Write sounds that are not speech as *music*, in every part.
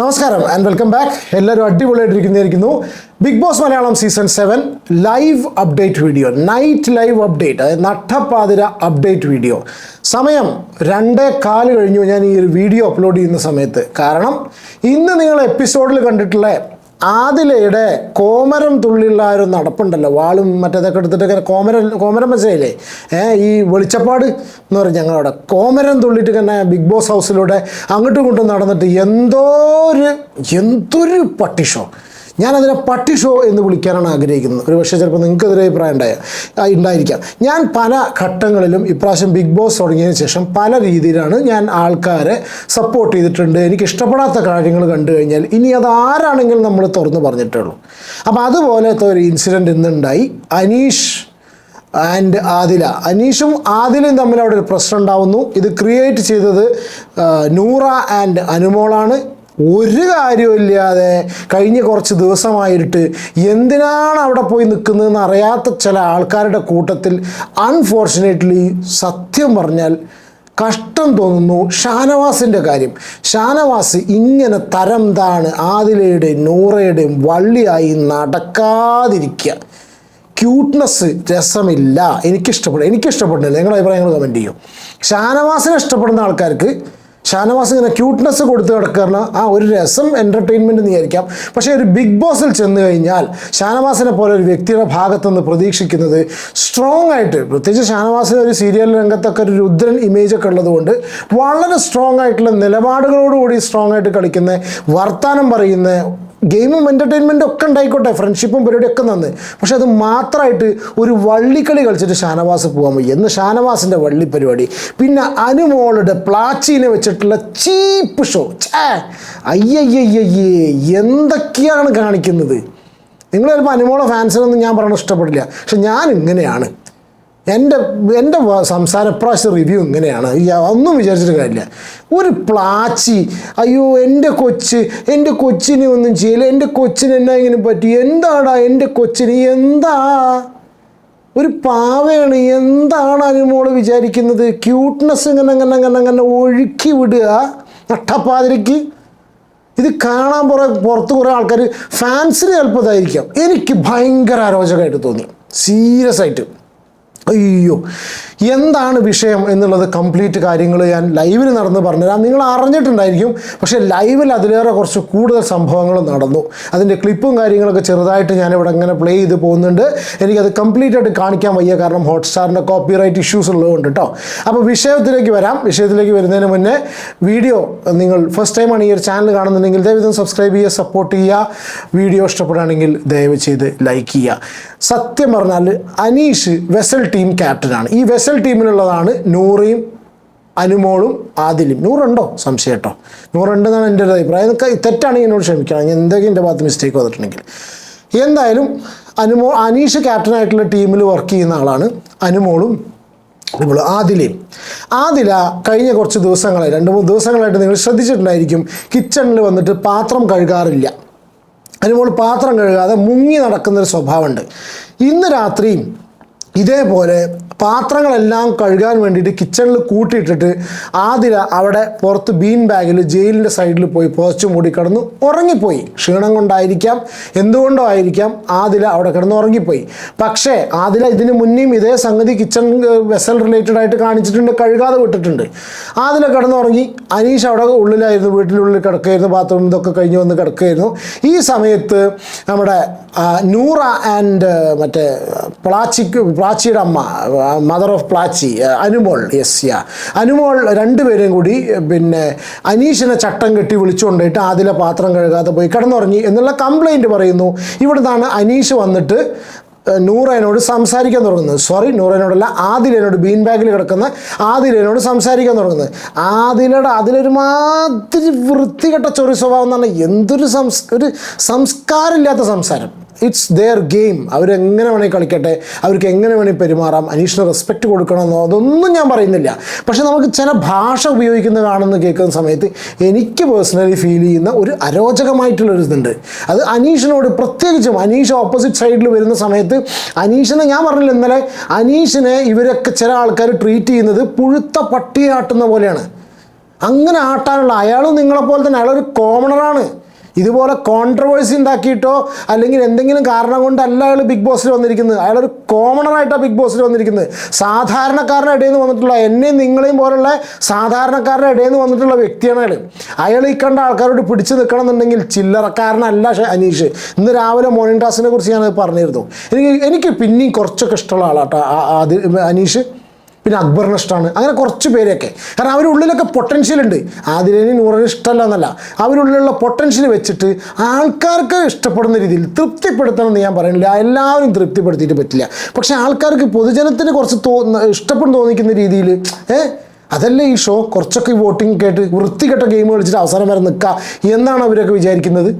നമസ്കാരം and welcome back എല്ലാവരും അടിപൊളിയായിട്ടിരിക്കുന്നതായിരിക്കുന്നു. Bigg Boss Malayalam season seven live update video night live update അതായത് നട്ടപ്പാതിര update video സമയം രണ്ടേ കാൽ കഴിഞ്ഞു ഞാൻ ഈ ഒരു വീഡിയോ അപ്ലോഡ് ചെയ്യുന്ന സമയത്ത്. കാരണം ഇന്ന് നിങ്ങൾ എപ്പിസോഡിൽ കണ്ടിട്ടുള്ള ആദിലയുടെ കോമരം തുള്ളിയുള്ള ആ ഒരു നടപ്പുണ്ടല്ലോ. വാളും മറ്റേതൊക്കെ എടുത്തിട്ടൊക്കെ കോമരം കോമരം മനസ്സിലായില്ലേ? ഈ വെളിച്ചപ്പാട് എന്ന് പറയും ഞങ്ങളവിടെ. കോമരം തുള്ളിയിട്ട് തന്നെ ബിഗ് ബോസ് ഹൗസിലൂടെ അങ്ങോട്ടും ഇങ്ങോട്ടും നടന്നിട്ട് എന്തോ ഒരു എന്തൊരു പട്ടിഷോ. ഞാനതിനെ പട്ടി ഷോ എന്ന് വിളിക്കാനാണ് ആഗ്രഹിക്കുന്നത്. ഒരു പക്ഷേ ചിലപ്പോൾ നിങ്ങൾക്കെതിരെ അഭിപ്രായം ഉണ്ടായ ഉണ്ടായിരിക്കാം. ഞാൻ പല ഘട്ടങ്ങളിലും ഇപ്രാവശ്യം ബിഗ് ബോസ് തുടങ്ങിയതിന് ശേഷം പല രീതിയിലാണ് ഞാൻ ആൾക്കാരെ സപ്പോർട്ട് ചെയ്തിട്ടുണ്ട്. എനിക്ക് ഇഷ്ടപ്പെടാത്ത കാര്യങ്ങൾ കണ്ടു കഴിഞ്ഞാൽ ഇനി അത് ആരാണെങ്കിലും നമ്മൾ തുറന്നു പറഞ്ഞിട്ടുള്ളൂ. അപ്പോൾ അതുപോലത്തെ ഒരു ഇൻസിഡന്റ് ഇന്നുണ്ടായി. അനീഷ് ആൻഡ് ആദില. അനീഷും ആദിലും തമ്മിൽ അവിടെ ഒരു പ്രശ്നം ഉണ്ടാവുന്നു. ഇത് ക്രിയേറ്റ് ചെയ്തത് നൂറ ആൻഡ് അനുമോളാണ്. ഒരു കാര്യമില്ലാതെ കഴിഞ്ഞ കുറച്ച് ദിവസമായിട്ട് എന്തിനാണ് അവിടെ പോയി നിൽക്കുന്നതെന്ന് അറിയാത്ത ചില ആൾക്കാരുടെ കൂട്ടത്തിൽ അൺഫോർച്ചുനേറ്റ്ലി സത്യം പറഞ്ഞാൽ കഷ്ടം തോന്നുന്നു ഷാനവാസിന്റെ കാര്യം. ഷാനവാസ് ഇങ്ങനെ തരം താണ് ആദിലയുടെയും നൂറയുടെയും വള്ളിയായി നടക്കാതിരിക്കുക. ക്യൂട്ട്നെസ് രസമില്ല. എനിക്കിഷ്ടപ്പെടും. എനിക്കിഷ്ടപ്പെടുന്നില്ല. നിങ്ങളുടെ അഭിപ്രായങ്ങൾ കമന്റ് ചെയ്യും. ഷാനവാസിനെ ഇഷ്ടപ്പെടുന്ന ആൾക്കാർക്ക് ഷാനവാസ് ഇങ്ങനെ ക്യൂട്ട്നെസ് കൊടുത്ത് കിടക്കുന്ന ആ ഒരു രസം എന്റർടൈൻമെന്റ് എന്ന് വിചാരിക്കാം പക്ഷേ ഒരു ബിഗ് ബോസിൽ ചെന്ന് കഴിഞ്ഞാൽ ഷാനവാസിനെ പോലെ ഒരു വ്യക്തിയുടെ ഭാഗത്തുനിന്ന് പ്രതീക്ഷിക്കുന്നത് സ്ട്രോങ് ആയിട്ട് പ്രത്യേകിച്ച് ഷാനവാസിന് ഒരു സീരിയൽ രംഗത്തൊക്കെ ഒരു രുദ്രൻ ഇമേജ് ഒക്കെ ഉള്ളതുകൊണ്ട് വളരെ സ്ട്രോങ് ആയിട്ടുള്ള നിലപാടുകളോടുകൂടി സ്ട്രോങ് ആയിട്ട് കളിക്കുന്ന വർത്തമാനം പറയുന്ന ഗെയിമും എന്റർടൈൻമെന്റും ഒക്കെ ഉണ്ടായിക്കോട്ടെ ഫ്രണ്ട്ഷിപ്പും പരിപാടിയൊക്കെ നന്ന്. പക്ഷെ അത് മാത്രമായിട്ട് ഒരു വള്ളിക്കളി കളിച്ചിട്ട് ഷാനവാസ് പോകാൻ വയ്യ. എന്ന് ഷാനവാസിന്റെ വള്ളി പരിപാടി. പിന്നെ അനുമോളുടെ പ്ലാച്ചീനെ വെച്ചിട്ടുള്ള ചീപ്പ് ഷോ. ചേ അയ്യയ്യയ്യേ എന്തൊക്കെയാണ് കാണിക്കുന്നത്? നിങ്ങൾ ചിലപ്പോൾ അനുമോളെ ഫാൻസിനൊന്നും ഞാൻ പറയണത് ഇഷ്ടപ്പെടില്ല. പക്ഷെ ഞാൻ ഇങ്ങനെയാണ്. എന്റെ എന്റെ സംസാരം ഇപ്രാവശ്യം റിവ്യൂ ഇങ്ങനെയാണ്. ഒന്നും വിചാരിച്ചിട്ട് കാര്യമില്ല. ഒരു പ്ലാച്ചി അയ്യോ എന്റെ കൊച്ച് എന്റെ കൊച്ചിനെ ഒന്നും ചെയ്യില്ല എന്റെ കൊച്ചിന് എന്നാ ഇങ്ങനെ പറ്റി എന്താടാ എന്റെ കൊച്ചിന് എന്താ? ഒരു പാവയാണ് എന്താണ് അനുമോൾ വിചാരിക്കുന്നത്? ക്യൂട്ട്നെസ് ഇങ്ങനെ അങ്ങനെ അങ്ങനെ അങ്ങനെ ഒഴുക്കി വിടുക നട്ടപ്പാതിരിക്ക് ഇത് കാണാൻ പുറ പുറത്ത് കുറേ ആൾക്കാർ ഫാൻസിന് ചിലപ്പോൾ ഇതായിരിക്കാം. എനിക്ക് ഭയങ്കര അരോചകമായിട്ട് തോന്നി. സീരിയസ് ആയിട്ട്. അയ്യോ എന്താണ് വിഷയം എന്നുള്ളത് കംപ്ലീറ്റ് കാര്യങ്ങൾ ഞാൻ ലൈവിൽ നടന്ന് പറഞ്ഞുതരാം. നിങ്ങൾ അറിഞ്ഞിട്ടുണ്ടായിരിക്കും. പക്ഷേ ലൈവിൽ അതിലേറെ കുറച്ച് കൂടുതൽ സംഭവങ്ങൾ നടന്നു. അതിന്റെ ക്ലിപ്പും കാര്യങ്ങളൊക്കെ ചെറുതായിട്ട് ഞാനിവിടെ ഇങ്ങനെ പ്ലേ ചെയ്ത് പോകുന്നുണ്ട്. എനിക്കത് കംപ്ലീറ്റ് ആയിട്ട് കാണിക്കാൻ വയ്യ. കാരണം ഹോട്ട്സ്റ്റാറിന്റെ കോപ്പി റൈറ്റ് ഇഷ്യൂസ് ഉള്ളതുകൊണ്ട് കേട്ടോ. അപ്പോൾ വിഷയത്തിലേക്ക് വരാം. വിഷയത്തിലേക്ക് വരുന്നതിന് മുന്നേ വീഡിയോ നിങ്ങൾ ഫസ്റ്റ് ടൈമാണ് ഈ ഒരു ചാനൽ കാണുന്നുണ്ടെങ്കിൽ ദയവിധം സബ്സ്ക്രൈബ് ചെയ്യുക സപ്പോർട്ട് ചെയ്യുക. വീഡിയോ ഇഷ്ടപ്പെടുകയാണെങ്കിൽ ദയവ് ചെയ്ത് ലൈക്ക് ചെയ്യുക. സത്യം പറഞ്ഞാൽ അനീഷ് വെസൽ ക്യാപ്റ്റനാണ് ഈ വെസൽ ടീമിലുള്ളതാണ് നൂറയും അനുമോളും ആദിലും. നൂറുണ്ടോ? സംശയം കേട്ടോ നൂറുണ്ടെന്നാണ് എന്റെ ഒരു അഭിപ്രായം. തെറ്റാണെങ്കിൽ എന്നോട് ക്ഷമിക്കണം. എന്തൊക്കെ എന്റെ ഭാഗത്ത് മിസ്റ്റേക്ക് വന്നിട്ടുണ്ടെങ്കിൽ. എന്തായാലും അനുമോ അനീഷ് ക്യാപ്റ്റനായിട്ടുള്ള ടീമിൽ വർക്ക് ചെയ്യുന്ന ആളാണ് അനുമോളും ഇപ്പോൾ ആദിലയും ആദില കഴിഞ്ഞ കുറച്ച് ദിവസങ്ങളായി രണ്ട് മൂന്ന് ദിവസങ്ങളായിട്ട് നിങ്ങൾ ശ്രദ്ധിച്ചിട്ടുണ്ടായിരിക്കും കിച്ചണിൽ വന്നിട്ട് പാത്രം കഴുകാറില്ല. അനുമോൾ പാത്രം കഴുകാതെ മുങ്ങി നടക്കുന്നൊരു സ്വഭാവമുണ്ട്. ഇന്ന് രാത്രിയും ഇതേപോലെ പാത്രങ്ങളെല്ലാം കഴുകാൻ വേണ്ടിയിട്ട് കിച്ചണിൽ കൂട്ടിയിട്ടിട്ട് ആതിര അവിടെ പുറത്ത് ബീൻ ബാഗിൽ ജയിലിന്റെ സൈഡിൽ പോയി പോസ്റ്റ് മൂടി കിടന്ന് ഉറങ്ങിപ്പോയി. ക്ഷീണം കൊണ്ടായിരിക്കാം എന്തുകൊണ്ടോ ആയിരിക്കാം ആതിര അവിടെ കിടന്ന് ഉറങ്ങിപ്പോയി. പക്ഷേ ആതിര ഇതിന് മുന്നേയും ഇതേ സംഗതി കിച്ചൺ വെസൽ റിലേറ്റഡ് ആയിട്ട് കാണിച്ചിട്ടുണ്ട് കഴുകാതെ വിട്ടിട്ടുണ്ട്. ആതിര കിടന്നുറങ്ങി അനീഷ് അവിടെ ഉള്ളിലായിരുന്നു വീട്ടിനുള്ളിൽ കിടക്കുകയായിരുന്നു ബാത്റൂം ഇതൊക്കെ കഴിഞ്ഞ് വന്ന് കിടക്കുകയായിരുന്നു ഈ സമയത്ത് നമ്മുടെ നൂറ ആൻഡ് മറ്റേ പ്ലാച്ചിക്ക് പ്ലാച്ചിയുടെ അമ്മ mother of Plachi Anumol yes yeah Anumol രണ്ടുപേരും കൂടി പിന്നെ അനീഷിനെ ചട്ടം കെട്ടി വിളിച്ചുകൊണ്ടിട്ട് ആദിലെ പാത്രം കഴുകാതെ പോയി കിടന്നുറങ്ങി എന്നുള്ള കംപ്ലൈന്റ് പറയുന്നു. ഇവിടുന്നാണ് അനീഷ് വന്നിട്ട് നൂറേനോട് സംസാരിക്കാൻ തുടങ്ങുന്നത്. സോറി നൂറേനോടല്ല ആദിലേനോട് ബീൻ ബാഗിൽ കിടക്കുന്ന ആദിലേനോട് സംസാരിക്കാൻ തുടങ്ങുന്നത്. ആദിലയുടെ അതിലൊരു മാതിരി വൃത്തികെട്ട ചൊറി സ്വഭാവം എന്ന് പറഞ്ഞാൽ എന്തൊരു സംസ് ഒരു സംസ്കാരമില്ലാത്ത സംസാരം. ഇറ്റ്സ് ദെയർ ഗെയിം അവരെങ്ങനെ വേണമെങ്കിൽ കളിക്കട്ടെ അവർക്ക് എങ്ങനെ വേണമെങ്കിൽ പെരുമാറാം അനീഷിന് റെസ്പെക്റ്റ് കൊടുക്കണമെന്നോ അതൊന്നും ഞാൻ പറയുന്നില്ല. പക്ഷെ നമുക്ക് ചില ഭാഷ ഉപയോഗിക്കുന്ന കാണുന്ന കേൾക്കുന്ന സമയത്ത് എനിക്ക് പേഴ്സണലി ഫീൽ ചെയ്യുന്ന ഒരു അരോചകമായിട്ടുള്ളൊരു ഇതുണ്ട്. അത് അനീഷിനോട് പ്രത്യേകിച്ചും അനീഷ് ഓപ്പോസിറ്റ് സൈഡിൽ വരുന്ന സമയത്ത് അനീഷിനെ ഞാൻ പറഞ്ഞില്ല ഇന്നലെ അനീഷിനെ ഇവരൊക്കെ ചില ആൾക്കാർ ട്രീറ്റ് ചെയ്യുന്നത് പുഴുത്ത പട്ടിയാട്ടുന്ന പോലെയാണ്. അങ്ങനെ ആട്ടാനുള്ള അയാളും നിങ്ങളെപ്പോലെ തന്നെ അയാളൊരു കോമണറാണ് ഇതുപോലെ കോൺട്രവേഴ്സി ഉണ്ടാക്കിയിട്ടോ അല്ലെങ്കിൽ എന്തെങ്കിലും കാരണം കൊണ്ടല്ല അയാൾ ബിഗ് ബോസിൽ വന്നിരിക്കുന്നത്. അയാളൊരു കോമണറായിട്ടാണ് ബിഗ് ബോസിൽ വന്നിരിക്കുന്നത്. സാധാരണക്കാരുടെ ഇടയിൽ നിന്ന് വന്നിട്ടുള്ള എന്നെയും നിങ്ങളെയും പോലുള്ള സാധാരണക്കാരുടെ ഇടയിൽ നിന്ന് വന്നിട്ടുള്ള വ്യക്തിയാണ് അയാൾ അയാൾ ഈ കണ്ട ആൾക്കാരോട് പിടിച്ചു നിൽക്കണം എന്നുണ്ടെങ്കിൽ ചില്ലറക്കാരനല്ല അനീഷ്. ഇന്ന് രാവിലെ മോർണിംഗ് ടാസ്കിനെ കുറിച്ച് ഞാനത് പറഞ്ഞിരുന്നു. എനിക്ക് എനിക്ക് പിന്നെയും കുറച്ചൊക്കെ ഇഷ്ടമുള്ള ആളാട്ടോ അത് അനീഷ്. പിന്നെ അക്ബറിന് ഇഷ്ടമാണ് അങ്ങനെ കുറച്ച് പേരൊക്കെ കാരണം അവരുള്ളിലൊക്കെ പൊട്ടൻഷ്യൽ ഉണ്ട്. ആദിലേനി നൂറിന് ഇഷ്ടമല്ല എന്നല്ല. അവരുള്ളിലുള്ള പൊട്ടൻഷ്യൽ വെച്ചിട്ട് ആൾക്കാർക്ക് ഇഷ്ടപ്പെടുന്ന രീതിയിൽ തൃപ്തിപ്പെടുത്തണം എന്ന് ഞാൻ പറയുന്നില്ല. എല്ലാവരും തൃപ്തിപ്പെടുത്തിയിട്ട് പറ്റില്ല. പക്ഷെ ആൾക്കാർക്ക് പൊതുജനത്തിന് കുറച്ച് തോന്ന ഇഷ്ടപ്പെടുന്ന തോന്നിക്കുന്ന രീതിയിൽ ഏ? അതല്ലേ ഈ ഷോ കുറച്ചൊക്കെ വോട്ടിംഗ് കേട്ട് വൃത്തികെട്ട ഗെയിം കളിച്ചിട്ട് അവസാനം വരെ നിൽക്കുക എന്നാണ് അവരൊക്കെ വിചാരിക്കുന്നത്.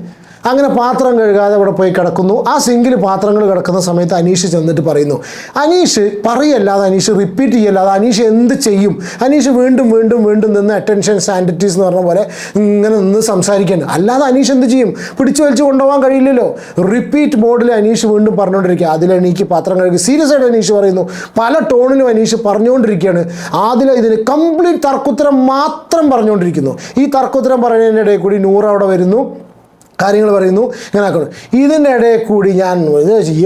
അങ്ങനെ പാത്രം കഴുകാതെ അവിടെ പോയി കിടക്കുന്നു. ആ സിങ്കിൽ പാത്രങ്ങൾ കിടക്കുന്ന സമയത്ത് അനീഷ് ചെന്നിട്ട് പറയുന്നു അനീഷ് പറയല്ലാതെ അനീഷ് റിപ്പീറ്റ് ചെയ്യല്ലാതെ അനീഷ് എന്ത് ചെയ്യും? അനീഷ് വീണ്ടും വീണ്ടും വീണ്ടും നിന്ന് അറ്റൻഷൻ സാനിറ്റീസ് എന്ന് പറഞ്ഞ പോലെ ഇങ്ങനെ നിന്ന് സംസാരിക്കാൻ അല്ലാതെ അനീഷ് എന്ത് ചെയ്യും? പിടിച്ചു വലിച്ചു കൊണ്ടുപോകാൻ കഴിയില്ലല്ലോ. റിപ്പീറ്റ് മോഡിൽ അനീഷ് വീണ്ടും പറഞ്ഞുകൊണ്ടിരിക്കുക എനിക്ക് പാത്രം കഴുകി സീരിയസ് ആയിട്ട് അനീഷ് പറയുന്നു. പല ടോണിലും അനീഷ് പറഞ്ഞുകൊണ്ടിരിക്കുകയാണ്. ആദില ഇതിന് കംപ്ലീറ്റ് തർക്കുത്തരം മാത്രം പറഞ്ഞുകൊണ്ടിരിക്കുന്നു. ഈ തർക്കുത്തരം പറയുന്നതിന്റെ ഇടയിൽ കൂടി നൂറ് അവിടെ വരുന്നു. കാര്യങ്ങൾ പറയുന്നു. ഇങ്ങനെ ആക്കണം. ഇതിന്റെ ഇടയിൽ കൂടി ഞാൻ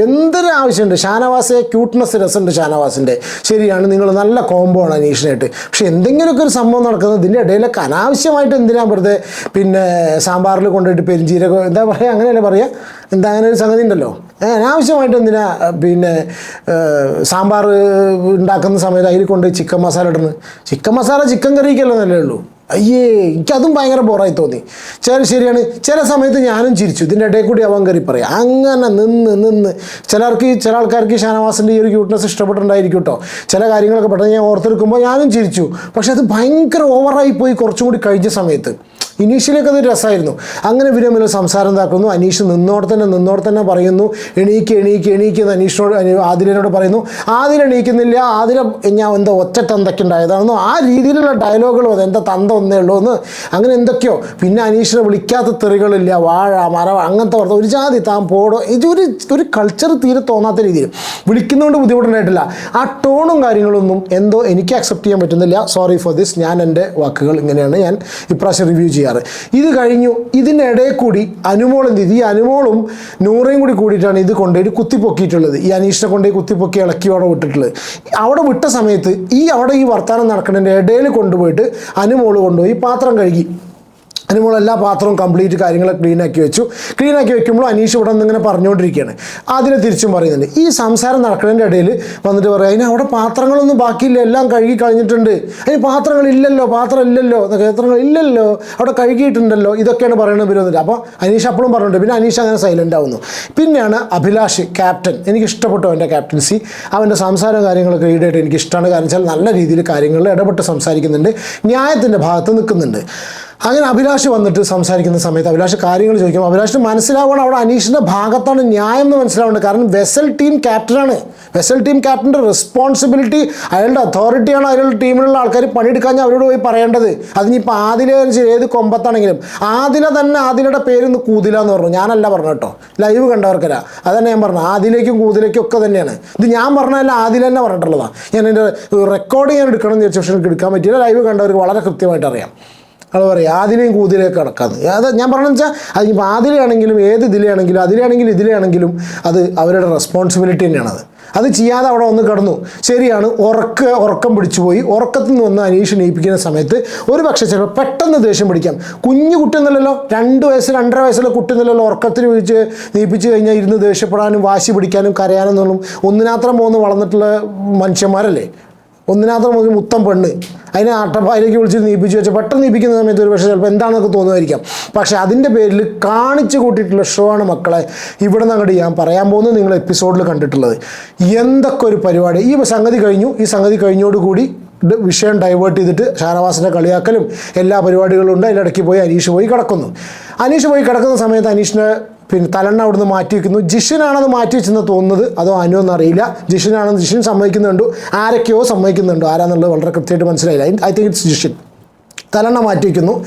എന്തൊരു ആവശ്യമുണ്ട്? ഷാനവാസെ ക്യൂട്ട്നെസ് രസമുണ്ട് ഷാനവാസിന്റെ. ശരിയാണ് നിങ്ങൾ നല്ല കോംബോ ആണ് അനീഷിനായിട്ട്. പക്ഷെ എന്തെങ്കിലുമൊക്കെ ഒരു സംഭവം നടക്കുന്നത് ഇതിന്റെ ഇടയിലൊക്കെ അനാവശ്യമായിട്ട് എന്തിനാ വെറുതെ പിന്നെ സാമ്പാറിൽ കൊണ്ടുപോയിട്ട് പെരിഞ്ചീരകം എന്താ പറയുക അങ്ങനെയല്ലേ പറയുക? എന്താ അങ്ങനെ ഒരു സംഗതി ഉണ്ടല്ലോ. അനാവശ്യമായിട്ട് എന്തിനാ പിന്നെ സാമ്പാർ ഉണ്ടാക്കുന്ന സമയത്ത് അതിൽ കൊണ്ട് ചിക്കൻ മസാല ഇടുന്നത്? ചിക്കൻ മസാല ചിക്കൻ കറിക്കല്ലെന്നല്ലേ ഉള്ളൂ. അയ്യേ എനിക്കതും ഭയങ്കര ബോറായി തോന്നി. ചില ശരിയാണ്. ചില സമയത്ത് ഞാനും ചിരിച്ചു. ഇതിന്റെ ഇടയിൽ കൂടി അവൻ കയറി പറയാം. അങ്ങനെ നിന്ന് നിന്ന്. ചിലർക്ക് ചില ആൾക്കാർക്ക് ഷാനവാസിന്റെ ഈ ഒരു ക്യൂട്ട്നെസ് ഇഷ്ടപ്പെട്ടിട്ടുണ്ടായിരിക്കും കേട്ടോ. ചില കാര്യങ്ങളൊക്കെ പെട്ടെന്ന് ഞാൻ ഓർത്തെടുക്കുമ്പോൾ ഞാനും ചിരിച്ചു. പക്ഷെ അത് ഭയങ്കര ഓവറായി പോയി കുറച്ചും കൂടി കഴിഞ്ഞ സമയത്ത്. ഇനീഷ്യലൊക്കെ അത് രസമായിരുന്നു അങ്ങനെ തമ്മിൽ സംസാരം ഇതാക്കുന്നു. അനീഷ് നിന്നോട് തന്നെ നിന്നോട് തന്നെ പറയുന്നു. എണീക്ക് എണീക്ക് എണീക്ക് എന്ന് അനീഷിനോട് അനി- ആദിലിനോട് പറയുന്നു. ആദിൽ എണീക്കുന്നില്ല. ആദില ഞാൻ എന്താ ഒറ്റ തന്തയ്ക്ക് ഉണ്ടായതാണെന്നോ ആ രീതിയിലുള്ള ഡയലോഗുകളും അത് എന്താ തന്ത ഒന്നേ ഉള്ളൂ എന്ന് അങ്ങനെ എന്തൊക്കെയോ. പിന്നെ അനീഷിനെ വിളിക്കാത്ത തെറികളില്ല വാഴ മര അങ്ങനത്തെ വാർത്ത. ഒരു ജാതി താൻ പോടോ ഇത് ഒരു ഒരു കൾച്ചർ തീരെ തോന്നാത്ത രീതിയിൽ. വിളിക്കുന്നതുകൊണ്ട് ബുദ്ധിമുട്ടുണ്ടായിട്ടില്ല. ആ ടോണും കാര്യങ്ങളൊന്നും എന്തോ എനിക്ക് അക്സെപ്റ്റ് ചെയ്യാൻ പറ്റുന്നില്ല. സോറി ഫോർ ദിസ് ഞാൻ എന്റെ വാക്കുകൾ ഇങ്ങനെയാണ് ഞാൻ ഇപ്രാവശ്യം റിവ്യൂ ചെയ്യാറ്. ഇത് കഴിഞ്ഞു. ഇതിനിടയിൽ കൂടി അനുമോൾ എന്ത് ചെയ്തു? ഈ അനുമോളും നൂറയും കൂടി കൂടിയിട്ടാണ് ഇത് കൊണ്ടുപോയി കുത്തിപ്പൊക്കിയിട്ടുള്ളത്. ഈ അനീഷിനെ കൊണ്ടുപോയി കുത്തിപ്പൊക്കി ഇളക്കി അവിടെ വിട്ടിട്ടുള്ളത്. അവിടെ വിട്ട സമയത്ത് ഈ അവിടെ ഈ വർത്തമാനം നടക്കുന്നതിന്റെ ഇടയിൽ കൊണ്ടുപോയിട്ട് അനുമോൾ കൊണ്ടുപോയി പാത്രം കഴുകി. അനുമോൾ എല്ലാ പാത്രവും കംപ്ലീറ്റ് കാര്യങ്ങൾ ക്ലീൻ ആക്കി വെച്ചു. ക്ലീൻ ആക്കി വെക്കുമ്പോൾ അനീഷ് ഇവിടെ നിന്ന് ഇങ്ങനെ പറഞ്ഞുകൊണ്ടിരിക്കുകയാണ്. അതിനെ തിരിച്ചും പറയുന്നുണ്ട്. ഈ സംസാരം നടക്കുന്നതിന്റെ ഇടയിൽ വന്നിട്ട് പറയാം അതിന് അവിടെ പാത്രങ്ങളൊന്നും ബാക്കിയില്ല. എല്ലാം കഴുകി കഴിഞ്ഞിട്ടുണ്ട് അതിന് പാത്രങ്ങളില്ലല്ലോ പാത്രം ഇല്ലല്ലോ പാത്രങ്ങൾ ഇല്ലല്ലോ അവിടെ കഴുകിയിട്ടുണ്ടല്ലോ. ഇതൊക്കെയാണ് പറയുന്നത് വരുന്നില്ല അപ്പോൾ അനീഷ് അപ്പോഴും പറഞ്ഞിട്ടുണ്ട്. പിന്നെ അനീഷ് അങ്ങനെ സൈലന്റ് ആവുന്നു. പിന്നെയാണ് അഭിലാഷ് ക്യാപ്റ്റൻ എനിക്ക് ഇഷ്ടപ്പെട്ടു അവന്റെ ക്യാപ്റ്റൻസി അവന്റെ സംസാരം കാര്യങ്ങളൊക്കെ ഈടായിട്ട് എനിക്ക് ഇഷ്ടമാണ്. കാരണം വെച്ചാൽ നല്ല രീതിയിൽ കാര്യങ്ങളിൽ ഇടപെട്ട് സംസാരിക്കുന്നുണ്ട്. ന്യായത്തിന്റെ ഭാഗത്ത് നിൽക്കുന്നുണ്ട്. അങ്ങനെ അഭിലാഷ് വന്നിട്ട് സംസാരിക്കുന്ന സമയത്ത് അഭിലാഷ് കാര്യങ്ങൾ ചോദിക്കും അഭിലാഷിന് മനസ്സിലാവണം അവിടെ അനീഷിന്റെ ഭാഗത്താണ് ന്യായം എന്ന് മനസ്സിലാവേണ്ടത് കാരണം വെസൽ ടീം ക്യാപ്റ്റനാണ്. വെസൽ ടീം ക്യാപ്റ്റന്റെ റെസ്പോൺസിബിലിറ്റി അയാളുടെ അതോറിറ്റിയാണ് അയാളുടെ ടീമിലുള്ള ആൾക്കാർ പണിയെടുക്കാൻ അവരോട് പോയി പറയേണ്ടത്. അതിനിപ്പോൾ ആദിലെ ഏത് കൊമ്പത്താണെങ്കിലും ആദില തന്നെ ആദിലയുടെ പേരൊന്ന് കൂതില എന്ന് പറഞ്ഞു. ഞാനല്ല പറഞ്ഞു കേട്ടോ. ലൈവ് കണ്ടവർക്കല്ല അതന്നെ ഞാൻ പറഞ്ഞു ആദിലേക്കും കൂതിലേക്കും ഒക്കെ തന്നെയാണ്. ഇത് ഞാൻ പറഞ്ഞതല്ല ആദില തന്നെ പറഞ്ഞിട്ടുള്ളതാണ് ഞാൻ എന്റെ റെക്കോർഡ് ഞാൻ എടുക്കണം എന്ന് ചോദിച്ചാൽ എനിക്ക് എടുക്കാൻ പറ്റിയില്ല. ലൈവ് കണ്ടവർക്ക് വളരെ കൃത്യമായിട്ട് അറിയാം. അത് പറയും ആദിലെയും കൂതിലേക്ക് കിടക്കാന്ന് അത് ഞാൻ പറഞ്ഞു വെച്ചാൽ അത് ഇപ്പം ആദിലയാണെങ്കിലും ഏത് ഇതിലാണെങ്കിലും അതിലാണെങ്കിലും ഇതിലാണെങ്കിലും അത് അവരുടെ റെസ്പോൺസിബിലിറ്റി തന്നെയാണത് അത്. ചെയ്യാതെ അവിടെ ഒന്ന് കിടന്നു. ശരിയാണ് ഉറക്ക ഉറക്കം പിടിച്ചു പോയി. ഉറക്കത്തിൽ നിന്ന് വന്ന് അനീഷ് നയിപ്പിക്കുന്ന സമയത്ത് ഒരു പക്ഷേ ചിലപ്പോൾ പെട്ടെന്ന് ദേഷ്യം പിടിക്കാം. കുഞ്ഞു കുട്ടിയെന്നല്ലല്ലോ രണ്ട് വയസ്സ് രണ്ടര വയസ്സുള്ള കുട്ടിയെന്നല്ലല്ലോ ഉറക്കത്തിന് വിളിച്ച് നീപ്പിച്ച് കഴിഞ്ഞാൽ ഇരുന്ന് ദേഷ്യപ്പെടാനും വാശി പിടിക്കാനും കരയാനും എന്നുള്ളതും ഒന്നിനാത്രം പോകുന്ന വളർന്നിട്ടുള്ള മനുഷ്യന്മാരല്ലേ? ഒന്നിനകത്ത് ഒരു മുത്തം പെണ്ണ്. അതിനെ അട്ടപ്പായിലേക്ക് വിളിച്ച് നീപ്പിച്ച് വെച്ച് പെട്ടെന്ന് നീപ്പിക്കുന്ന സമയത്ത് ഒരു പക്ഷേ ചിലപ്പോൾ എന്താണെന്നൊക്കെ തോന്നുമായിരിക്കാം. പക്ഷേ അതിന്റെ പേരിൽ കാണിച്ചു കൂട്ടിയിട്ടുള്ള ഷോ ആണ് മക്കളെ ഇവിടെ നിന്ന് അങ്ങോട്ട് ഞാൻ പറയാൻ പോകുന്നത് നിങ്ങൾ എപ്പിസോഡിൽ കണ്ടിട്ടുള്ളത്. എന്തൊക്കെ ഒരു പരിപാടി. ഈ സംഗതി കഴിഞ്ഞു. ഈ സംഗതി കഴിഞ്ഞോടുകൂടി കൂടി വിഷയം ഡൈവേർട്ട് ചെയ്തിട്ട് ഷാനവാസിനെ കളിയാക്കലും എല്ലാ പരിപാടികളും ഉണ്ട്. അതിലിടയ്ക്ക് പോയി അനീഷ് പോയി കിടക്കുന്നു. അനീഷ് പോയി കിടക്കുന്ന സമയത്ത് അനീഷിനെ പിന്നെ തലണ്ണ അവിടുന്ന് മാറ്റി വെക്കുന്നു. ജിഷിനാണത് മാറ്റി വെച്ചെന്ന് തോന്നുന്നത്. അതോ അനു എന്നറിയില്ല. ജിഷിനാണെന്ന് ജിഷിൻ സമ്മതിക്കുന്നുണ്ടോ. ആരൊക്കെയോ സമ്മതിക്കുന്നുണ്ടോ. ആരാന്നുള്ളത് വളരെ കൃത്യമായിട്ട് മനസ്സിലായില്ല. ഐ തിങ്ക് ഇറ്റ്സ് ജിഷിൻ തലണ്ണ മാറ്റി വയ്ക്കുന്നു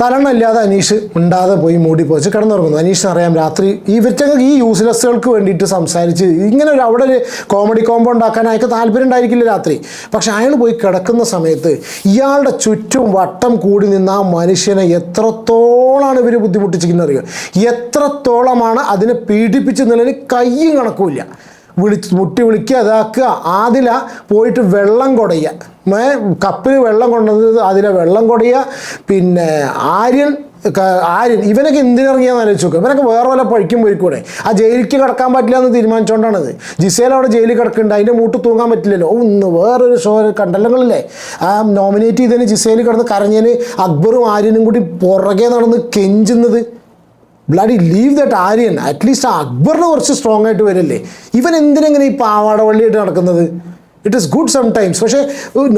തലണ്ണല്ലാതെ അനീഷ് ഉണ്ടാതെ പോയി മൂടി പോച്ച് കിടന്നുറങ്ങുന്നു. അനീഷിന് അറിയാം രാത്രി ഈ ഇവറ്റങ്ങൾക്ക് ഈ യൂസ്ലെസ്സുകൾക്ക് വേണ്ടിയിട്ട് സംസാരിച്ച് ഇങ്ങനെ ഒരു അവിടെ ഒരു കോമഡി കോംബോ ഉണ്ടാക്കാൻ അയാൾക്ക് താല്പര്യം ഉണ്ടായിരിക്കില്ല രാത്രി. പക്ഷെ അയാൾ പോയി കിടക്കുന്ന സമയത്ത് ഇയാളുടെ ചുറ്റും വട്ടം കൂടി നിന്ന് ആ മനുഷ്യനെ എത്രത്തോളമാണ് ഇവർ ബുദ്ധിമുട്ടിച്ചിരിക്കുന്നത് അറിയുക എത്രത്തോളമാണ് അതിനെ പീഡിപ്പിച്ച് നിലയിൽ കയ്യും കണക്കുമില്ല. വിളിച്ച് മുട്ടി വിളിക്കുക അതാക്കുക ആദില പോയിട്ട് വെള്ളം കുടയുക. കപ്പിൽ വെള്ളം കൊണ്ടുവന്നത് അതിലെ വെള്ളം കുടയുക. പിന്നെ ആര്യൻ ആര്യൻ ഇവനൊക്കെ എന്തിനിറങ്ങിയാന്ന് ആലോചിച്ച് നോക്കുക ഇവനൊക്കെ വേറെ വല്ല പഴിക്കും പോയിക്കൂടെ ആ ജയിലിക്ക് കിടക്കാൻ പറ്റില്ല എന്ന് തീരുമാനിച്ചുകൊണ്ടാണത് ജിസേൽ അവിടെ ജയിലിൽ കിടക്കുന്നുണ്ട്. അതിന്റെ മൂട്ട് തൂങ്ങാൻ പറ്റില്ലല്ലോ. ഒന്ന് വേറൊരു ഷോ കണ്ടല്ലങ്ങളില്ലേ? ആ നോമിനേറ്റ് ചെയ്തതിന് ജിസേൽ കിടന്ന് കരഞ്ഞതിന് അക്ബറും ആര്യനും കൂടി പുറകെ നടന്ന് കെഞ്ചുന്നത്. Bloody leave that Aryan at least ആ അക്ബറിന് കുറച്ച് സ്ട്രോങ് ആയിട്ട് വരില്ലേ? ഇവൻ എന്തിനെങ്ങനെ ഈ പാവാട വള്ളിയായിട്ട് നടക്കുന്നത് it is good sometimes പക്ഷേ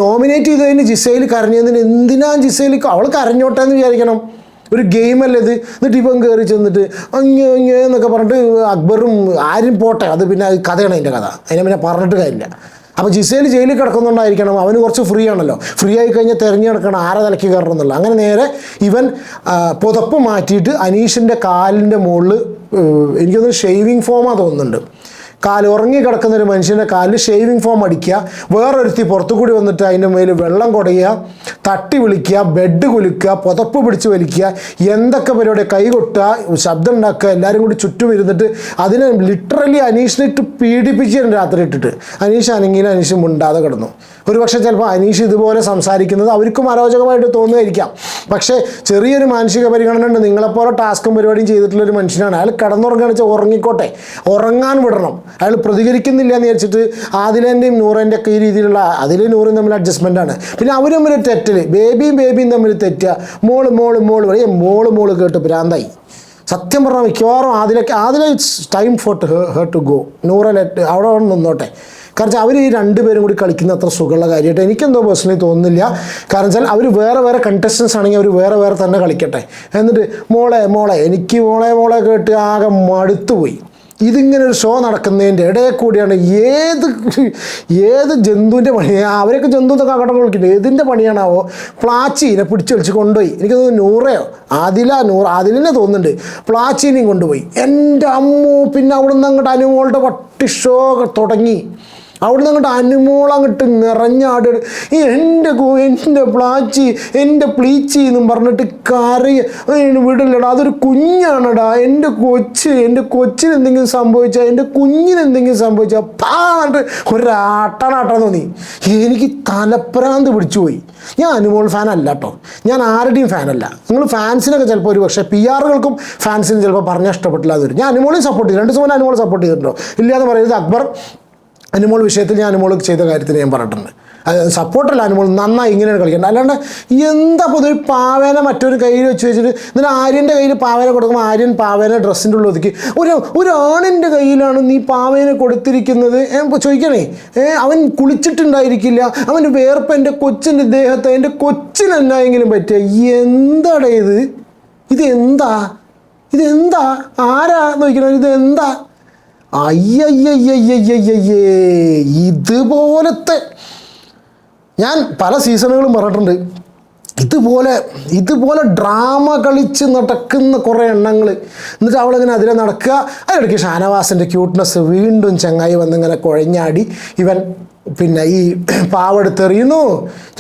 നോമിനേറ്റ് ചെയ്തതിന് ജിസയിൽ കരഞ്ഞതിന് എന്തിനാ ജിസയിൽ അവൾ കരഞ്ഞോട്ടെ എന്ന് വിചാരിക്കണം? ഒരു ഗെയിമല്ലേ ഇത്? എന്നിട്ട് ഇവൻ കയറി ചെന്നിട്ട് അങ്ങ് അങ്ങ് എന്നൊക്കെ പറഞ്ഞിട്ട് അക്ബറും ആരും പോട്ടെ. അത് പിന്നെ കഥയാണ് അതിന്റെ കഥ. അതിനെ പിന്നെ പറഞ്ഞിട്ട് കാര്യമില്ല. അപ്പോൾ ജിസേൽ ജയിലിൽ കിടക്കുന്നുണ്ടായിരിക്കണം. അവന് കുറച്ച് ഫ്രീ ആണല്ലോ. ഫ്രീ ആയി കഴിഞ്ഞാൽ തിരഞ്ഞു കിടക്കണം ആരെ തലയ്ക്ക് കയറണം എന്നുള്ള. അങ്ങനെ നേരെ ഇവൻ പുതപ്പ് മാറ്റിയിട്ട് അനീഷിന്റെ കാലിന്റെ മുകളിൽ എനിക്കൊന്ന് ഷേവിങ് ഫോമാ തോന്നുന്നുണ്ട്. കാൽ ഉറങ്ങി കിടക്കുന്ന ഒരു മനുഷ്യന്റെ കാലിൽ ഷേവിങ് ഫോം അടിക്കുക വേറൊരുത്തി പുറത്തു കൂടി വന്നിട്ട് അതിന്റെ മേൽ വെള്ളം കുടയുക തട്ടി വിളിക്കുക ബെഡ് കുലുക്കുക പുതപ്പ് പിടിച്ച് വലിക്കുക എന്തൊക്കെ പരിപാടി കൈ കൊട്ടുക ശബ്ദം ഉണ്ടാക്കുക എല്ലാവരും കൂടി ചുറ്റും ഇരുന്നിട്ട് അതിനെ ലിറ്ററലി അനീഷിനെ ഇട്ട് പീഡിപ്പിച്ചിട്ടുണ്ട് രാത്രി ഇട്ടിട്ട്. അനീഷ് അനങ്ങിയിൽ അനീഷ് മുണ്ടാതെ കിടന്നു. ഒരു പക്ഷേ ചിലപ്പോൾ അനീഷ് ഇതുപോലെ സംസാരിക്കുന്നത് അവർക്കും അരോചകമായിട്ട് തോന്നുമായിരിക്കാം. പക്ഷേ ചെറിയൊരു മാനസിക പരിഗണന ഉണ്ട്. നിങ്ങളെപ്പോലെ ടാസ്കും പരിപാടിയും ചെയ്തിട്ടുള്ള ഒരു മനുഷ്യനാണ്. അയാൾ കിടന്നുറങ്ങുകയാണെന്ന് വെച്ചാൽ ഉറങ്ങിക്കോട്ടെ. ഉറങ്ങാൻ വിടണം. അയാൾ പ്രതികരിക്കുന്നില്ല എന്ന് വിചാരിച്ചിട്ട് ആദിലേന്റെയും നൂറേന്റെ ഒക്കെ ഈ രീതിയിലുള്ള അതിലും നൂറും തമ്മിൽ അഡ്ജസ്റ്റ്മെന്റ് ആണ്. പിന്നെ അവർ തമ്മിൽ തെറ്റൽ ബേബിയും ബേബിയും തമ്മിൽ തെറ്റുക മോൾ മോൾ മോൾ. പറയും മോൾ മോൾ കേട്ട് ഭ്രാന്തായി. സത്യം പറഞ്ഞാൽ മിക്കവാറും ആദിലേക്ക് ആദിലെ it's time for to her to go Noora let അവിടെ അവിടെ നിന്നോട്ടെ. കാരണം അവർ ഈ രണ്ടുപേരും കൂടി കളിക്കുന്ന അത്ര സുഖമുള്ള കാര്യമായിട്ട് എനിക്കെന്തോ പേഴ്സണലി തോന്നുന്നില്ല. കാരണം വെച്ചാൽ അവർ വേറെ വേറെ കണ്ടസ്റ്റൻസ് ആണെങ്കിൽ അവർ വേറെ വേറെ തന്നെ കളിക്കട്ടെ. എന്നിട്ട് മോളെ മോളെ എനിക്ക് മോളെ മോളെ കേട്ട് ആകെ മടുത്തുപോയി. ഇതിങ്ങനെ ഒരു ഷോ നടക്കുന്നതിന്റെ ഇടയിൽ കൂടിയാണ് ഏത് *laughs* ഏത് ജന്തുവിന്റെ പണിയാണ് അവരൊക്കെ ജന്തു എന്നൊക്കെ അങ്ങോട്ട് വിളിക്കുന്നത് ഏതിന്റെ പണിയാണാവോ? പ്ലാച്ചീനെ പിടിച്ച് വലിച്ച് കൊണ്ടുപോയി. എനിക്ക് തോന്നുന്നു നൂറയോ? ആദില നൂറ് ആദിലിനെ തോന്നുന്നുണ്ട്. പ്ലാച്ചീനെയും കൊണ്ടുപോയി. എന്റെ അമ്മു പിന്നെ അവിടുന്ന് അങ്ങോട്ട് അനുമോളുടെ പട്ടി ഷോ തുടങ്ങി. അവിടുന്ന് അങ്ങോട്ട് അനുമോളം അങ്ങോട്ട് നിറഞ്ഞാട് എന്റെ എന്റെ പ്ലാച്ചി എന്റെ പ്ലീച്ചി എന്നും പറഞ്ഞിട്ട് കരയ. വിടില്ലടാ അതൊരു കുഞ്ഞാണടാ. എന്റെ കൊച്ച് എന്റെ കൊച്ചിന് എന്തെങ്കിലും സംഭവിച്ചാൽ എന്റെ കുഞ്ഞിന് എന്തെങ്കിലും സംഭവിച്ചാൽ പാട്ട് ഒരാട്ടനാട്ടം തോന്നി. എനിക്ക് തലപ്രാന്ത് പിടിച്ചു പോയി. ഞാൻ അനുമോൾ ഫാൻ അല്ല കേട്ടോ ഞാൻ ആരുടെയും ഫാനല്ല നിങ്ങൾ ഫാൻസിനൊക്കെ ചിലപ്പോൾ ഒരു പക്ഷേ പി ആറുകൾക്കും ഫാൻസിന് ചിലപ്പോൾ പറഞ്ഞാൽ ഇഷ്ടപ്പെട്ടില്ല അതൊരു ഞാൻ അനുമോളെയും സപ്പോർട്ട് ചെയ്തു. രണ്ട് ദിവസം അനുമോൾ സപ്പോർട്ട് ചെയ്തിട്ടുണ്ടോ? ഇല്ലാതെ പറയുന്നത് അക്ബർ. അനുമോൾ വിഷയത്തിൽ ഞാൻ അനുമോൾ ചെയ്ത കാര്യത്തിൽ ഞാൻ പറഞ്ഞിട്ടുണ്ട്. അത് സപ്പോർട്ടല്ല അനുമോൾ നന്നായി ഇങ്ങനെയാണ് കളിക്കേണ്ടത്. അല്ലാണ്ട് എന്താ പൊതുവെ പാവേനെ മറ്റൊരു കയ്യിൽ വെച്ച് വെച്ചിട്ട് എന്നിട്ട് ആര്യന്റെ കയ്യിൽ പാവേനെ കൊടുക്കുമ്പോൾ ആര്യൻ പാവേനെ ഡ്രസ്സിന്റെ ഉള്ളിൽ ഒതുക്കി. ഒരു ഒരു ആണിന്റെ കയ്യിലാണ് നീ പാവേനെ കൊടുത്തിരിക്കുന്നത്? ചോദിക്കണേ. അവൻ കുളിച്ചിട്ടുണ്ടായിരിക്കില്ല. അവന്റെ വേർപ്പ് എന്റെ കൊച്ചിന്റെ ദേഹത്തെ എന്റെ കൊച്ചിന് എന്നായെങ്കിലും പറ്റുക എന്താടേ ഇത്? ഇതെന്താ? എന്താ ഇത് എന്താ ആരാ നോക്കണം ഇത് എന്താ അയ്യയ്യയ്യയ്യയ്യേ ഇതുപോലത്തെ ഞാൻ പല സീസണുകളും പറഞ്ഞിട്ടുണ്ട്. ഇതുപോലെ ഇതുപോലെ ഡ്രാമ കളിച്ച് നടക്കുന്ന കുറേ എണ്ണങ്ങൾ എന്നിട്ട് അവളിങ്ങനെ അതിലെ നടക്കുക. അതിനിടയ്ക്ക് ഷാനവാസിന്റെ ക്യൂട്ട്നെസ് വീണ്ടും ചങ്ങായി വന്നിങ്ങനെ കുഴഞ്ഞാടി. ഇവൻ പിന്നെ ഈ *clears throat* പാവെടുത്തെറിയുന്നു.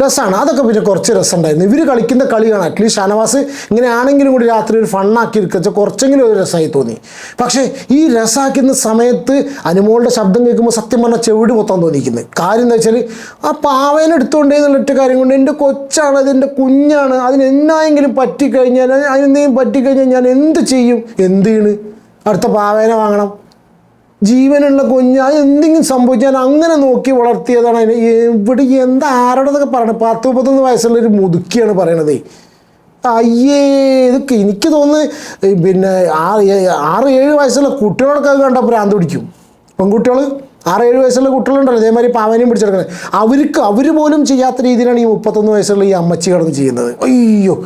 രസമാണ് അതൊക്കെ പിന്നെ കുറച്ച് രസമുണ്ടായിരുന്നു. ഇവർ കളിക്കുന്ന കളിയാണ് അറ്റ്ലീസ്റ്റ് ഷാനവാസ് ഇങ്ങനെ ആണെങ്കിലും കൂടി രാത്രി ഒരു ഫണ്ണാക്കി എടുക്കുക കുറച്ചെങ്കിലും ഒരു രസമായി തോന്നി. പക്ഷേ ഈ രസാക്കുന്ന സമയത്ത് അനുമോളുടെ ശബ്ദം കേൾക്കുമ്പോൾ സത്യം പറഞ്ഞാൽ ചെവിട് മൊത്തം തോന്നിക്കുന്നത് കാര്യം എന്താ വെച്ചാൽ ആ പാവേനെ എടുത്തുകൊണ്ടേ എന്നുള്ള ഒറ്റ കാര്യം കൊണ്ട് എന്റെ കൊച്ചാണ് അത് എന്റെ കുഞ്ഞാണ് അതിന് എന്നായെങ്കിലും പറ്റിക്കഴിഞ്ഞാൽ അതിനെന്തെങ്കിലും പറ്റിക്കഴിഞ്ഞാൽ ഞാൻ എന്ത് ചെയ്യും? എന്ത് അടുത്ത പാവേനെ വാങ്ങണം. ജീവനുള്ള കുഞ്ഞ് അത് എന്തെങ്കിലും സംഭവിച്ചാൽ അങ്ങനെ നോക്കി വളർത്തിയതാണ് അതിന്. ഇവിടെ എന്താ ആരോടൊക്കെ പറയണത്? പത്ത് മുപ്പത്തൊന്ന് വയസ്സുള്ള ഒരു മുതുക്കിയാണ് പറയണത്. അയ്യേ ഇതൊക്കെ എനിക്ക് തോന്നുന്നു പിന്നെ ആറ് ആറ് ഏഴ് വയസ്സുള്ള കുട്ടികളൊക്കെ അത് കണ്ടപ്പോൾ ഭ്രാന്ത് പിടിക്കും. പെൺകുട്ടികൾ ആറ് ഏഴ് വയസ്സുള്ള കുട്ടികളുണ്ടല്ലോ ഇതേമാതിരി പാവനെയും പിടിച്ചെടുക്കണേ. അവർക്ക് അവർ പോലും ചെയ്യാത്ത രീതിയിലാണ് ഈ മുപ്പത്തൊന്ന് വയസ്സുള്ള ഈ അമ്മച്ചി കടന്ന് ചെയ്യുന്നത്. അയ്യോ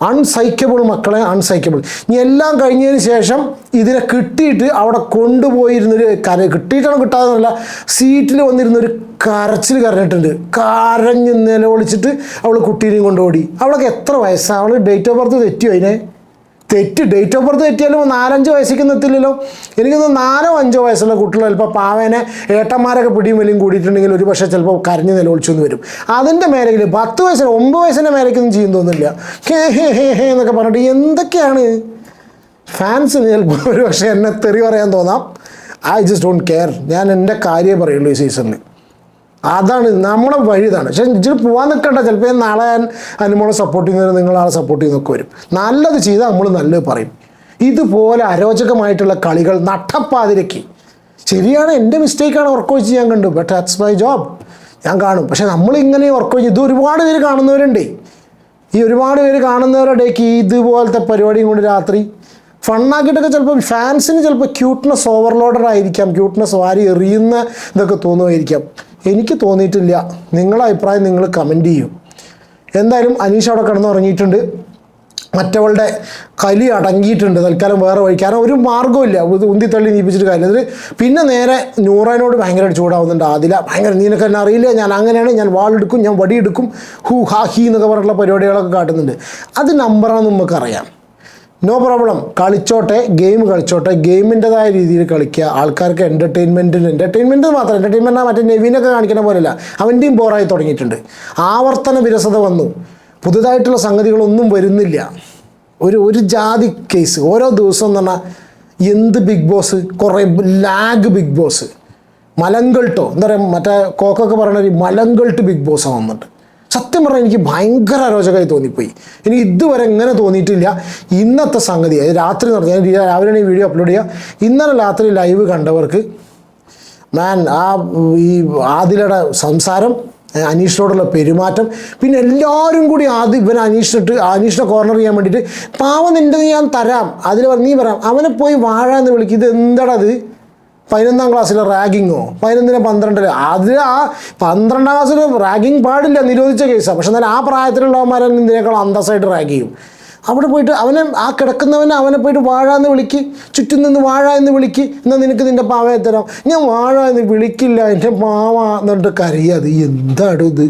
അൺസൈക്കബിൾ മക്കളെ അൺസൈക്കബിൾ ഇനി എല്ലാം കഴിഞ്ഞതിന് ശേഷം ഇതിനെ കിട്ടിയിട്ട് അവിടെ കൊണ്ടുപോയിരുന്നൊരു കര കിട്ടിയിട്ടാണ് കിട്ടാതെന്നല്ല സീറ്റിൽ വന്നിരുന്നൊരു കരച്ചിൽ കരഞ്ഞിട്ടുണ്ട്. കരഞ്ഞ് നിലവിളിച്ചിട്ട് അവൾ കുട്ടീനെയും കൊണ്ടുപോടി അവളൊക്കെ എത്ര വയസ്സാണ് അവൾ ഡേറ്റ് ഓഫ് ബർത്ത് തെറ്റിയോ അതിനെ? തെറ്റ് ഡേറ്റ് ഓഫ് ബർത്ത് തെറ്റിയാലും നാലഞ്ച് വയസ്സിലേക്ക് എത്തില്ലല്ലോ എനിക്കൊന്ന് നാലോ അഞ്ചോ വയസ്സുള്ള കുട്ടികൾ ചിലപ്പോൾ പാവേനെ ഏട്ടന്മാരൊക്കെ പിടിയും വലിയും കൂടിയിട്ടുണ്ടെങ്കിൽ ഒരു പക്ഷേ ചിലപ്പോൾ കരഞ്ഞ് നിലവിളിച്ചൊന്ന് വരും. അതിന്റെ മേലെങ്കിൽ പത്ത് വയസ്സിന് ഒമ്പത് വയസ്സിന്റെ മേലേക്കൊന്നും ചെയ്യും തോന്നില്ല ഹേ ഹേ ഹേ ഹേ എന്നൊക്കെ പറഞ്ഞിട്ട് എന്തൊക്കെയാണ്? ഫാൻസ് ചിലപ്പോൾ ഒരു പക്ഷേ എന്നെ തെറി പറയാൻ തോന്നാം. ഐ ജസ്റ്റ് ഡോണ്ട് കെയർ ഞാൻ എന്റെ കാര്യമേ പറയുള്ളൂ ഈ സീസണിൽ അതാണ് നമ്മുടെ വഴി ഇതാണ്. പക്ഷെ ഇച്ചിരി പോകാൻ നിൽക്കണ്ട ചിലപ്പോൾ നാളെ ഞാൻ അനുമോളെ സപ്പോർട്ട് ചെയ്യുന്നവർ നിങ്ങളാളെ സപ്പോർട്ട് ചെയ്യുന്നൊക്കെ വരും. നല്ലത് ചെയ്താൽ നമ്മൾ നല്ലത് പറയും. ഇതുപോലെ അരോചകമായിട്ടുള്ള കളികൾ നട്ടപ്പാതിരക്കി ശരിയാണ് എന്റെ മിസ്റ്റേക്കാണ് ഉറക്കമൊഴിച്ച് ഞാൻ കണ്ടു. ബട്ട് ദാറ്റ്സ് മൈ ജോബ് ഞാൻ കാണും. പക്ഷെ നമ്മളിങ്ങനെ വെച്ച് ഇത് ഒരുപാട് പേര് കാണുന്നവരുണ്ട്. ഈ ഒരുപാട് പേര് കാണുന്നവരുടെയൊക്കെ ഇതുപോലത്തെ പരിപാടിയും കൊണ്ട് രാത്രി ഫണ്ണാക്കിയിട്ടൊക്കെ ചിലപ്പോൾ ഫാൻസിന് ചിലപ്പോൾ ക്യൂട്ട്നെസ് ഓവർലോഡർ ആയിരിക്കാം. ക്യൂട്ട്നെസ് വാരി എറിയുന്ന ഇതൊക്കെ തോന്നുമായിരിക്കാം. എനിക്ക് തോന്നിയിട്ടില്ല. നിങ്ങളുടെ അഭിപ്രായം നിങ്ങൾ കമന്റ് ചെയ്യും. എന്തായാലും അനീഷ് അവിടെ കിടന്നുറങ്ങിയിട്ടുണ്ട്. മറ്റവളുടെ കലി അടങ്ങിയിട്ടുണ്ട്. തൽക്കാലം വേറെ വഴി. കാരണം ഒരു മാർഗമില്ല ഉന്തിത്തള്ളി നീപ്പിച്ചിട്ട് കാര്യം അതിൽ പിന്നെ നേരെ നൂറാനോട് ഭയങ്കരമായിട്ട് ചൂടാവുന്നുണ്ട്. ആദില ഭയങ്കര നിനക്ക് എന്നെ അറിയില്ല. ഞാൻ അങ്ങനെയാണ്. ഞാൻ വാളെടുക്കും. ഞാൻ വടിയെടുക്കും. ഹൂ ഹാ ഹീ എന്നൊക്കെ പറഞ്ഞിട്ടുള്ള പരിപാടികളൊക്കെ കാട്ടുന്നുണ്ട്. അത് നമ്പറാണെന്ന് നമുക്കറിയാം നോ പ്രോബ്ലം കളിച്ചോട്ടെ ഗെയിം കളിച്ചോട്ടെ. ഗെയിമിന്റെതായ രീതിയിൽ കളിക്കുക. ആൾക്കാർക്ക് എന്റർടൈൻമെന്റിന് എന്റർടൈൻമെന്റ് മാത്രം എന്റർടൈൻമെന്റ് മറ്റേ നെവിനൊക്കെ കാണിക്കുന്ന പോലെയല്ല അവന്റെയും ബോറായി തുടങ്ങിയിട്ടുണ്ട്. ആവർത്തന വിരസത വന്നു. പുതുതായിട്ടുള്ള സംഗതികളൊന്നും വരുന്നില്ല. ഒരു ഒരു ജാതി കേസ് ഓരോ ദിവസം എന്ന് പറഞ്ഞാൽ എന്ത് ബിഗ് ബോസ് കുറേ ലാഗ് ബിഗ് ബോസ് മലങ്കൾട്ടോ എന്താ പറയുക മറ്റേ കോക്കൊക്കെ പറയണ ഒരു മലങ്കൾട്ട് ബിഗ് ബോസ് വന്നിട്ട് സത്യം പറഞ്ഞാൽ എനിക്ക് ഭയങ്കര അരോചകമായി തോന്നിപ്പോയി. എനിക്ക് ഇതുവരെ ഇങ്ങനെ തോന്നിയിട്ടില്ല. ഇന്നത്തെ സംഗതി രാത്രി നടന്നു ഞാൻ രാവിലെ ഈ വീഡിയോ അപ്ലോഡ് ചെയ്യുക ഇന്നലെ രാത്രി ലൈവ് കണ്ടവർക്ക് മാൻ ആ ഈ ആദിലയുടെ സംസാരം അനീഷിനോടുള്ള പെരുമാറ്റം പിന്നെ എല്ലാവരും കൂടി ആദ്യം ഇവൻ അനീഷിനിട്ട് അനീഷിനെ കോർണർ ചെയ്യാൻ വേണ്ടിയിട്ട് പാവം നിന്റെ ഞാൻ തരാം. അതിൽ നീ പറയാം അവനെ പോയി വാഴ എന്ന് വിളിക്കും. ഇത് എന്താണത് പതിനൊന്നാം ക്ലാസ്സിലെ റാഗിങ്ങോ? പതിനൊന്നിന് പന്ത്രണ്ടിലെ. അത് ആ പന്ത്രണ്ടാം ക്ലാസ്സിൽ റാഗിങ് പാടില്ല നിരോധിച്ച കേസാണ് പക്ഷെ എന്നാൽ ആ പ്രായത്തിലുള്ളവന്മാരെ ഇതിനേക്കാൾ അന്തസ്സായിട്ട് റാഗ് ചെയ്യും. അവിടെ പോയിട്ട് അവനെ ആ കിടക്കുന്നവനെ അവനെ പോയിട്ട് വാഴ എന്ന് വിളിക്ക്. ചുറ്റും നിന്ന് വാഴ എന്ന് വിളിക്ക്. എന്നാൽ നിനക്ക് നിന്റെ പാവയെ തരാം. ഞാൻ വാഴ എന്ന് വിളിക്കില്ല. എന്റെ പാവ എന്നിട്ട് കരയത് എന്താണ് ഇത്?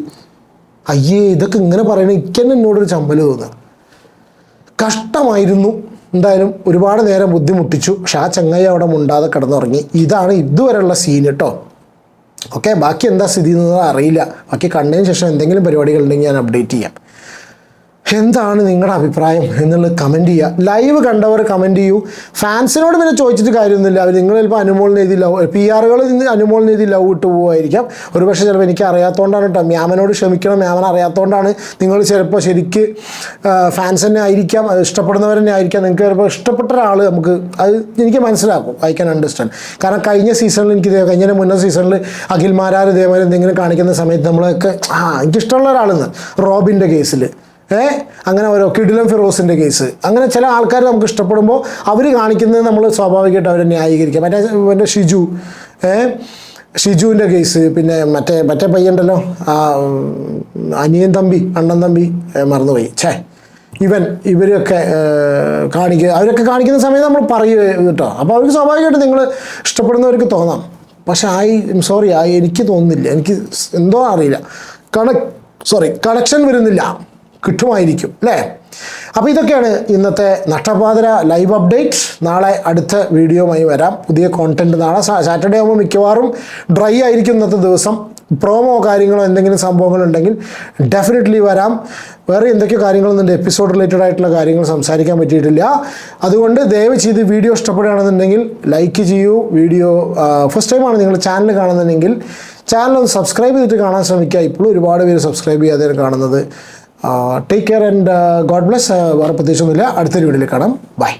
അയ്യേ ഇതൊക്കെ ഇങ്ങനെ പറയണേ. ഇക്കന്നെ എന്നോടൊരു ചമ്പൽ തോന്നുക കഷ്ടമായിരുന്നു. എന്തായാലും ഒരുപാട് നേരം ബുദ്ധിമുട്ടിച്ചു. പക്ഷെ ആ ചങ്ങായി അവിടെ മുണ്ടാതെ കിടന്നുറങ്ങി. ഇതാണ് ഇതുവരെയുള്ള സീൻ കേട്ടോ ഓക്കെ ബാക്കി എന്താ സ്ഥിതി എന്ന് അറിയില്ല. ബാക്കി കണ്ടതിന് ശേഷം എന്തെങ്കിലും പരിപാടികൾ ഉണ്ടെങ്കിൽ ഞാൻ അപ്ഡേറ്റ് ചെയ്യാം. എന്താണ് നിങ്ങളുടെ അഭിപ്രായം എന്നുള്ളത് കമന്റ് ചെയ്യുക. ലൈവ് കണ്ടവർ കമന്റ് ചെയ്യൂ. ഫാൻസിനോട് പിന്നെ ചോദിച്ചിട്ട് കാര്യമൊന്നുമില്ല. അവർ നിങ്ങൾ ചിലപ്പോൾ അനുമോളിന് എഴുതി ലവ് പി ആറുകൾ അനുമോളിന് എഴുതി ലവ് ഇട്ട് പോകുമായിരിക്കാം ഒരുപക്ഷെ ചിലപ്പോൾ എനിക്ക് അറിയാത്തതുകൊണ്ടാണ് കേട്ടോ മ്യാമനോട് ക്ഷമിക്കണം. മ്യാമൻ അറിയാത്തതുകൊണ്ടാണ് നിങ്ങൾ ചിലപ്പോൾ ശരിക്ക് ഫാൻസ് തന്നെ ആയിരിക്കാം. ഇഷ്ടപ്പെടുന്നവർ തന്നെ ആയിരിക്കാം. നിങ്ങൾക്ക് ചിലപ്പോൾ ഇഷ്ടപ്പെട്ട ഒരാൾ നമുക്ക് അത് എനിക്ക് മനസ്സിലാക്കും. ഐ ക്യാൻ അണ്ടർസ്റ്റാൻഡ് കാരണം കഴിഞ്ഞ സീസണിൽ എനിക്ക് ഇതേ- കഴിഞ്ഞ മുന്നേ സീസണിൽ അഖിൽമാരാർ ഇതേമാതിരി എന്തെങ്കിലും കാണിക്കുന്ന സമയത്ത് നമ്മളൊക്കെ ആ എനിക്കിഷ്ടമുള്ള ഒരാളെന്ന് റോബിന്റെ കേസിൽ ഏ? അങ്ങനെ ഓരോ കിടിലം ഫിറോസിന്റെ കേസ് അങ്ങനെ ചില ആൾക്കാർ നമുക്ക് ഇഷ്ടപ്പെടുമ്പോൾ അവർ കാണിക്കുന്നത് നമ്മൾ സ്വാഭാവികമായിട്ട് അവരെ ന്യായീകരിക്കുക. മറ്റേ മറ്റേ ഷിജു ഏ? ഷിജുവിന്റെ കേസ് പിന്നെ മറ്റേ മറ്റേ പയ്യണ്ടല്ലോ? അനിയൻ തമ്പി അണ്ണൻ തമ്പി മറന്നുപോയി. ഛേ ഇവൻ ഇവരൊക്കെ കാണിക്കുക അവരൊക്കെ കാണിക്കുന്ന സമയത്ത് നമ്മൾ പറയുക കേട്ടോ. അപ്പോൾ അവർക്ക് സ്വാഭാവികമായിട്ട് നിങ്ങൾ ഇഷ്ടപ്പെടുന്നവർക്ക് തോന്നാം. പക്ഷേ ആയി സോറി ആയി എനിക്ക് തോന്നുന്നില്ല. എനിക്ക് എന്തോ അറിയില്ല. കണ സോറി കണക്ഷൻ വരുന്നില്ല. കിട്ടുമായിരിക്കും അല്ലേ? അപ്പോൾ ഇതൊക്കെയാണ് ഇന്നത്തെ നഷ്ടപാതിര ലൈവ് അപ്ഡേറ്റ് നാളെ അടുത്ത വീഡിയോയുമായി വരാം. പുതിയ കോണ്ടന്റ് നാളെ സാറ്റർഡേ ആകുമ്പോൾ മിക്കവാറും ഡ്രൈ ആയിരിക്കും ഇന്നത്തെ ദിവസം. പ്രോമോ കാര്യങ്ങളോ എന്തെങ്കിലും സംഭവങ്ങളുണ്ടെങ്കിൽ ഡെഫിനറ്റ്ലി വരാം. വേറെ എന്തൊക്കെയോ കാര്യങ്ങളൊന്നും എപ്പിസോഡ് റിലേറ്റഡ് ആയിട്ടുള്ള കാര്യങ്ങൾ സംസാരിക്കാൻ പറ്റിയിട്ടില്ല. അതുകൊണ്ട് ദയവ് ചെയ്ത് വീഡിയോ ഇഷ്ടപ്പെടുകയാണെന്നുണ്ടെങ്കിൽ ലൈക്ക് ചെയ്യൂ. വീഡിയോ ഫസ്റ്റ് ടൈമാണ് നിങ്ങൾ ചാനൽ കാണുന്നുണ്ടെങ്കിൽ ചാനൽ ഒന്ന് സബ്സ്ക്രൈബ് ചെയ്തിട്ട് കാണാൻ ശ്രമിക്കുക. ഇപ്പോഴും ഒരുപാട് പേര് സബ്സ്ക്രൈബ് ചെയ്യാതെയാണ് കാണുന്നത്. Take care and God bless വേറെ പ്രത്യേകിച്ചൊന്നുമില്ല. അടുത്തൊരു വീഡിയോയിൽ കാണാം. ബൈ